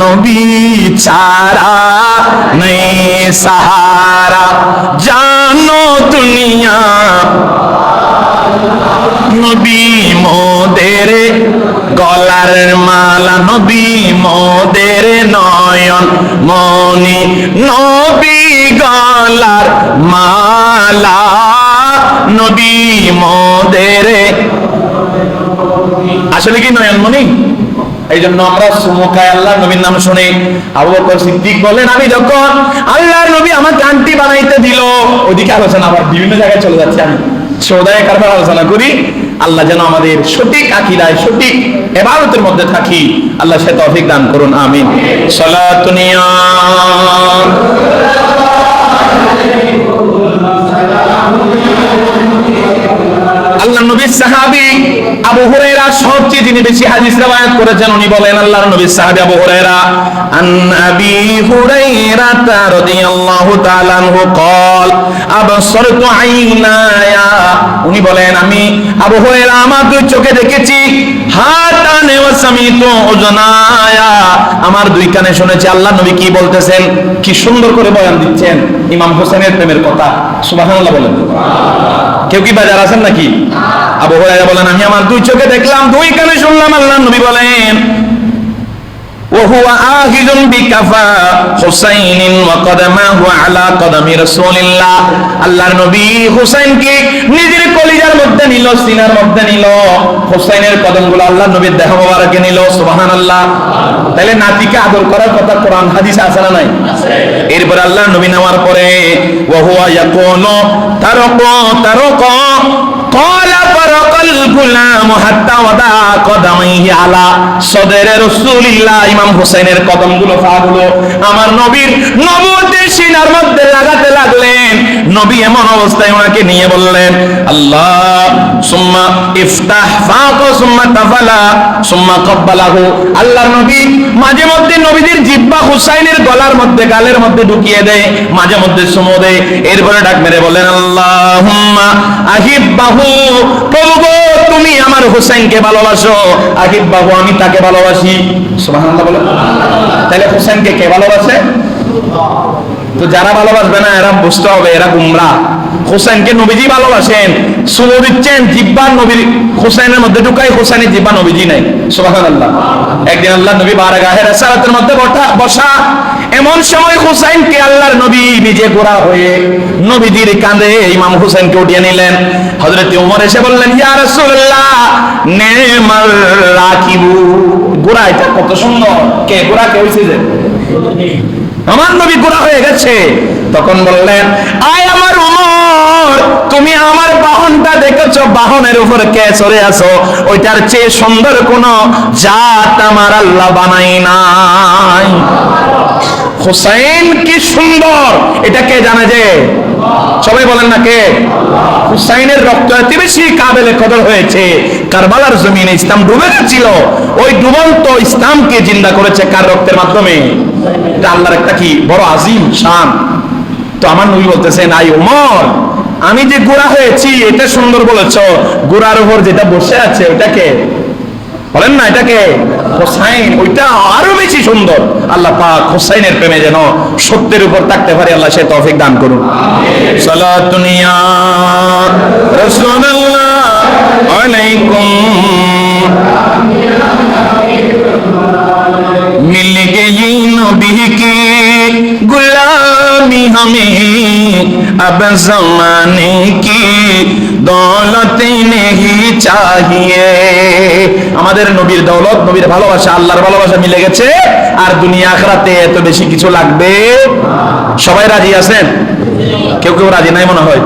নবী চারা নেই সাহারা। জানো দুনিয়া, নবী মোদের গলার মালা, নবী মোদের নয়ন, মনি নবী গলার মালা, নবী মোদের। আসলে কি নয়নমণি এই জন্য আমরা সুমুখায় আল্লাহ নবীর নাম শুনে। আবু বকর সিদ্দিক বলেন আমি যখন আল্লাহর নবী আমাকে আন্টি বানাইতে দিল, ওদিকে আলোচনা আবার বিভিন্ন জায়গায় চলে যাচ্ছে। আমি সৌদায় কারবার আলোচনা করি, আল্লাহ যেন আমাদের সঠিক আকিদায়, সঠিক এবারতের মধ্যে থাকি। আল্লাহ সে তৌফিক দান করুন, আমিন। সালাতুনিয়া আল্লাহ নবীর সাহাবী আবু হুরায়রা সবচেয়ে যিনি বেশি হাদিস রওয়ায়াত করেছেন উনি বলেন আল্লাহর নবীর সাহাবী আবু হুরায়রা আন আবি হুরায়রা রাদিয়াল্লাহু তাআলা আনহু قال আবসারতু আইনায়া উনি বলেন আমি আবু হুরায়রা আমার দুই চোখে দেখেছি হাতানে ওয়া সামিতু উজনায়া আমার দুই কানে শুনেছি আল্লাহ নবী কি বলতেছেন কি সুন্দর করে বয়ান দিচ্ছেন ইমাম হোসেনের প্রেমের কথা সুবহানাল্লাহ বলেন কেউ কি বাজার আছেন নাকি আবু হুরায়রা বলেন আমি আমার দুই চোখে দেখলাম দুই কানে শুনলাম আল্লাহ নবী বলেন وهو آخذ بكفا حسين وقدمه على قدم رسول الله আল্লাহর নবী হুসাইনকে নিজের কলিজার মধ্যে নিল সিনার মধ্যে নিল হুসাইনের কদমগুলো আল্লাহর নবীর দেহ মোবারকে নিল সুবহানাল্লাহ তাহলে নাতিকে আদর করার কথা কোরআন হাদিস আছে না নাই এরপর আল্লাহর নবী নেওয়ার পরে ওহুয়া ইয়াকুনু তারক তারক قال গুলাম হাত্তা ওয়াদা কদামাইহি আলা সদরে রাসূলুল্লাহ। ইমাম হোসেনের কদমগুলো পা গুলো আমার নবীর নবতের সিনার মধ্যে লাগাতে লাগলেন। নবী এমন অবস্থায় ওনাকে নিয়ে বললেন, আল্লাহ, সুম্মা ইফতাহ ফাকু, সুম্মা তাফালা, সুম্মা কব্বালাহু। আল্লাহর নবী মাঝে মধ্যে নবীদের হুসাইনের গলার মধ্যে, গালের মধ্যে ঢুকিয়ে দেয়, মাঝে মধ্যে সুমো দেয়। এরপরে ডাক মেরে বলেন আল্লাহুম্মা আহিব্বাহু প্রভু তুমি আমার হুসাইনকে ভালোবাসো। বাবু আমি তাকে ভালোবাসি। সুবহানাল্লাহ বলে তাহলে হুসাইনকে কে ভালোবাসে? তো যারা ভালোবাসবে না, এরা বুঝতে হবে, এরা গুমরা। হোসেনকে নবীজি ভালোবাসেন। সুমো দিচ্ছেন জিব্বার নবীর হোসেনের মধ্যে ঢুকাই হোসেনের জিব্বা নবীজি নাই সুবাহান আল্লাহ একদিন আল্লাহ নবী বারাগাহের সালাতের মধ্যে বসা- এমন সময় হোসেনকে আল্লাহর নবী নিজে গোড়া হয়ে নবীজির কাঁধে ইমাম হোসেনকে উঠিয়ে নিলেন। হযরত ওমর এসে বললেন, ইয়া রাসূলুল্লাহ, নেমাল রাকিবু। গোড়া এটা কত সুন্দর। কে গোড়া, কে হইছে যে? আমার নবী গুণা হয়ে গেছে। তখন বললেন আয় আমার উমর তুমি আমার বাহনটা দেখেছ, বাহনের উপর কে চড়ে আছো? ওইটার চেয়ে সুন্দর কোন জাত আমার আল্লাহ বানাই নাই। হুসাইন কি সুন্দর? এটা কে জানে যে? সবাই বলেন না কে? হুসাইনের রক্ত এত বেশি কাবেলে কদর হয়েছে, কারবালার জমিনে ইসলাম ডুবে গেছিল। ওই ডুবন্ত ইসলামকে জিন্দা করেছে কার রক্তের মাধ্যমে? এটা আল্লাহর একটা কি বড় আজিম শান। তো আমার নবী বলতেছেন আই উমর আমি যে গোড়া হয়েছি, এটা সুন্দর বলেছ। গোড়ার উপর যেটা বসে আছে, ওইটাকে বলেন না, এটাকে হোসাইন, ওইটা আরও বেশি সুন্দর। আল্লাহ পাক হোসাইনের প্রেমে যেন সত্যের উপর থাকতে পারে, আল্লাহ সে তফিক দান করুন। আলাইকুম। মিল গেই নবী কি हमें अब जमाने की दौलत नहीं चाहिए আমাদের নবীর দৌলত নবীর ভালোবাসা আল্লাহর ভালোবাসা মিলে গেছে আর দুনিয়া আখরাতে এত বেশি কিছু লাগবে সবাই রাজি আছেন কেউ কেউ রাজি নাই মনে হয়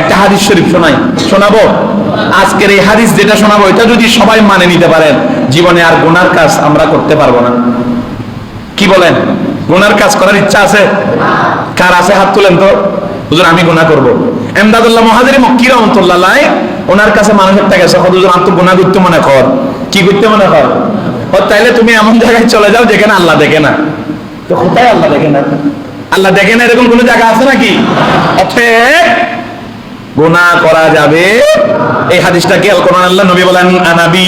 একটা হাদিস শরীফ শোনাই শোনাবো আজকের এই হাদিস যেটা শোনাবো এটা যদি সবাই মানে নিতে পারেন জীবনে আর গুনার কাজ আমরা করতে পারবো না কি বলেন গুনার কাজ করার ইচ্ছা আছে কার আছে হাত তুলেন তো? হুজুর, আমি গুনাহ করব। এমদাদুল্লাহ মহাজির মক্কি রহমতুল্লাহ ওনার কাছে মানুষের টাকা আছে হুজুর, আমি তো গুনাহ করতে মনে কর। কি করতে মনে কর? ও, তাইলে তুমি এমন জায়গায় চলে যাও যেখানে আল্লাহ দেখে না। তো কোথায় আল্লাহ দেখে না? আল্লাহ দেখে না এরকম কোনো জায়গা আছে নাকি? অতএব গুনাহ করা যাবে। এই হাদিসটা কি? আল কোরআন আল্লাহ নবী বলেন আনাবি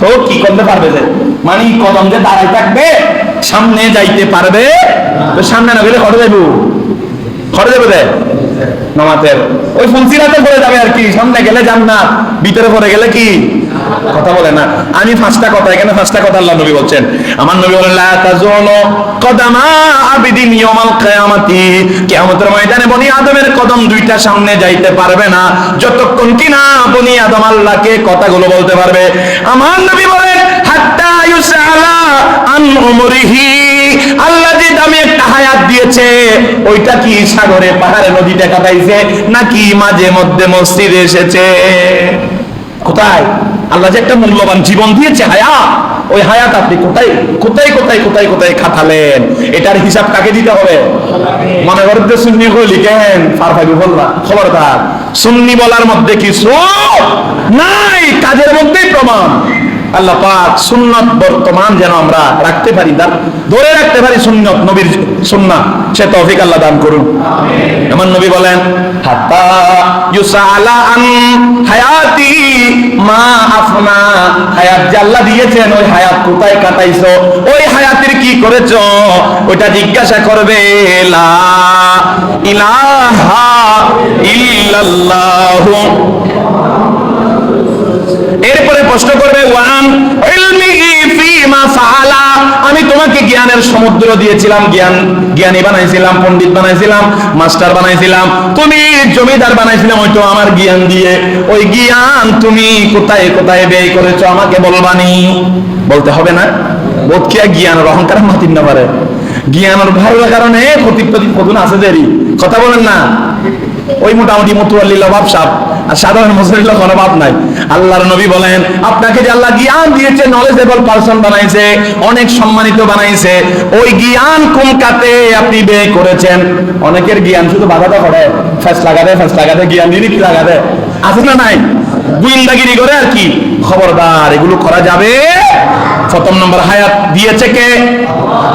তো কি করতে পারবে যে? মানে কদম যে দাঁড়াই থাকবে, সামনে যাইতে পারবে। তো সামনে না গেলে ঘরে যাব ঘরে যাবে দে নামাতের। ওই ফুলসিরাতে পড়ে যাবে আর কি। সামনে গেলে জান্নাত, ভিতরে পড়ে গেলে কি? কথা বলে না। আমি পাঁচটা কথা এখানে পাঁচটা কথা আল্লাহ নবী বলছেন? আমার নবী বলেন, লা তাজুলু কদামা আবিদিন ইয়াউমাল কিয়ামাতি। কিয়ামতের ময়দানে বনি আদমের কদম দুইটা সামনে যাইতে পারবে না। যতক্ষণ কিনা বনি আদম আল্লাহকে কথাগুলো বলতে পারবে। আমার নবী বলেন, হাত্তা ইউসালা আন উমরিহি। আল্লাহ যে দামি একটা হায়াত দিয়েছে, ওইটা কি সাগরে, পাহাড়ে, নদীতে কাটাইছে, নাকি মাঝে মধ্যে মসজিদে এসেছে? কোথায়? আল্লাহ যে একটা মূল্যবান জীবন দিয়েছে হায়াত ওই হায়াত আপনি কোথায় কোথায় কোথায় কোথায় কোথায় খাটালেন? এটার হিসাব কাকে দিতে হবে? মনে করেন যে সুন্নি লিখেন, ফার ভাবি বললা খবরদার। সুন্নি বলার মধ্যে কিছু নাই, কাজের মধ্যেই প্রমাণ। আল্লাহ পাক সুন্নত বর্তমান যেন আমরা রাখতে পারি দান ধরে রাখতে পারি সুন্নত, নবীর সুন্নাত সে তৌফিক আল্লাহ দান করুন। আমার নবী বলেন, হাত্তা ইউসালা আন হায়াতি মা আফনা, হায়াত আল্লাহ দিয়েছেন, ওই হায়াত কোথায় কাটাইছো? ওই হায়াতের কি করেছ? ওটা জিজ্ঞাসা করবে, লা ইলাহা ইল্লাল্লাহু। এরপরে প্রশ্ন করবে, ওয়ান ফাআলা আমি তোমাকে জ্ঞানের সমুদ্র দিয়েছিলাম, জ্ঞান, জ্ঞানী বানাইছিলাম, পণ্ডিত বানাইছিলাম, মাস্টার বানাইছিলাম, তুমি জমিদার বানাইছিলাম ওই তো আমার জ্ঞান দিয়ে। ওই জ্ঞান তুমি কোথায় কোথায় ব্যয় করেছ, আমাকে বলবানি। বলতে হবে না। বোধ কি আর জ্ঞানের অহংকার মাতিন না পারে। জ্ঞানের ভালো কারণে ক্ষতি প্রতি আছে দেরি। কথা বলেন না। ওই মোটামুটি মতুয়াল্লিল অভাব সাপ। আর সাধারণ মুসলিমের কোনো অভাব নাই। আল্লাহর নবী বলেন, আপনাকে যে আল্লাহ জ্ঞান দিয়েছে নলেজেবল পারসন বানাইছে, অনেক সম্মানিত বানাইছে, ওই জ্ঞান কোন কাতে আপনি ব্যয় করেছেন। অনেকের জ্ঞান শুধু বাধাটা করে ফ্যাস লাগাতে ফ্যাস লাগাতে জ্ঞান দিয়ে কি লাগাতে আছে না নাই? গুইন্দাগিরি করে আর কি? খবরদার, এগুলো করা যাবে। প্রথম নম্বর, হায়াত দিয়েছে কে?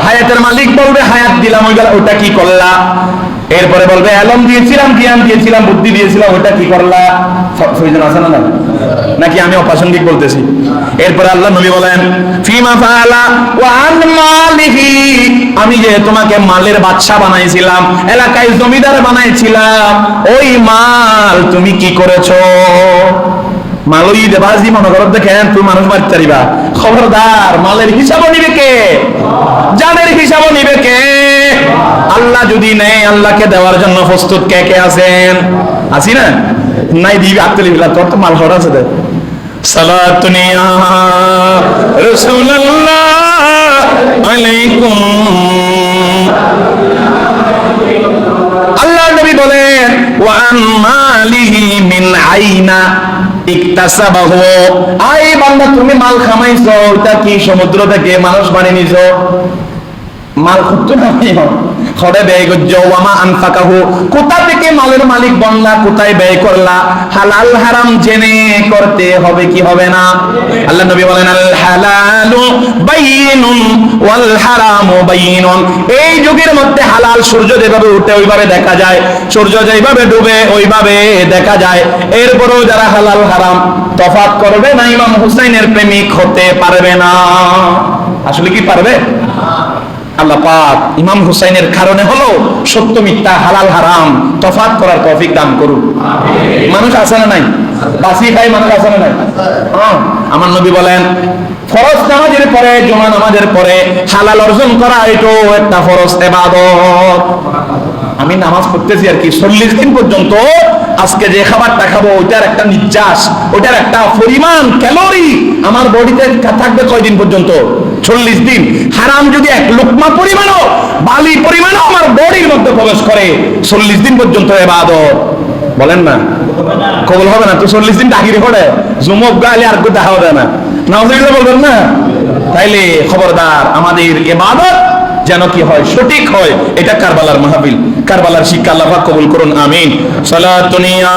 হায়াতের মালিক বলবে, হায়াত দিলাম ওই ওটা কি করলা? এরপরে বলবে আলম দিয়েছিলাম জ্ঞান দিয়েছিলাম, বুদ্ধি দিয়েছিলাম, ওটা কি করলা? প্রয়োজন আছে না নাকি আমি অপ্রাসঙ্গিক বলতেছি? এরপরে আল্লাহ নবী বলেন ফিমা ফাআলা ওয়া আন মালিহি। আমি যে তোমাকে মালের বাদশা বানাইছিলাম, এলাকায় জমিদার বানাইছিলাম, ওই মাল তুমি কি করেছ? মালই দেবাজি মনে করো, দেখেন, তুই মানুষ মারতে খবরদার, মালের হিসাবও নিবে কে? জানের হিসাবও নিবে কে? আল্লাহ যদি নেই আল্লাহকে দেওয়ার জন্য প্রস্তুত কে কে আছেন? আছি না? নাই দিবি আত্মলি বিলা তোর তো মাল হওয়ার আছে সালাতুনিয়া আল্লাহ তুমি মাল খামাইছো, ওটা কি সমুদ্র থেকে মানুষ বানিয়ে নিছো? মাল খুঁজতো না খড়ে ব্যয় করছ, ওয়ামা আনফাকাহু। কোথা থেকে মালের মালিক বনলা, কোথায় ব্যয় করলা? হালাল হারাম জেনে করতে হবে কি হবে না? আল্লাহ নবী বলেন, আল হালালু বাইয়িনুন ওয়াল হারামু বাইয়িনুন এই যুগের মধ্যে হালাল সূর্য যেভাবে উঠে, ওইভাবে দেখা যায়। সূর্য যেভাবে ডুবে, ওইভাবে দেখা যায়। এরপরেও যারা হালাল হারাম তফাত করবে না, ইমাম হুসাইনের প্রেমিক হতে পারবে না। আসলে কি পারবে? আল্লাহ পাক ইমাম হুসাইনের কারণে হলো সত্য মিথ্যা হালাল হারাম তফাৎ করার তৌফিক দান করুন মানুষ আছে না নাই? বাসি খাই মানুষ আছে না নাই? হ্যাঁ, আমার নবী বলেন ফরজ নামাজের পরে জমা নামাজের পরে হালাল অর্জন করা এটাও একটা ফরজ এবাদত। আমি নামাজ পড়তেছি আর কি চল্লিশ দিন পর্যন্ত আজকে যে খাবারটা খাব ওইটার একটা নির্যাস ওইটার একটা পরিমাণ ক্যালোরি আমার বডিতে থাকবে কয়দিন পর্যন্ত? চল্লিশ দিন হারাম যদি এক লোকমা পরিমাণও বালি পরিমাণও আমার বডির মধ্যে প্রবেশ করে, চল্লিশ দিন পর্যন্ত এবাদত। বলেন না? কবল হবে না? তো চল্লিশ দিন ডাকিরে পড়ে জুমক গালে আর দেখা হবে না। নামাজ বলবেন না? তাইলে খবরদার, আমাদের ইবাদত যেন কি হয়, সঠিক হয়, এটা কারবালার মাহফিল। কারবালার শিক্ষা আল্লাহ কবুল করুন, আমিন। সালাতুনিয়া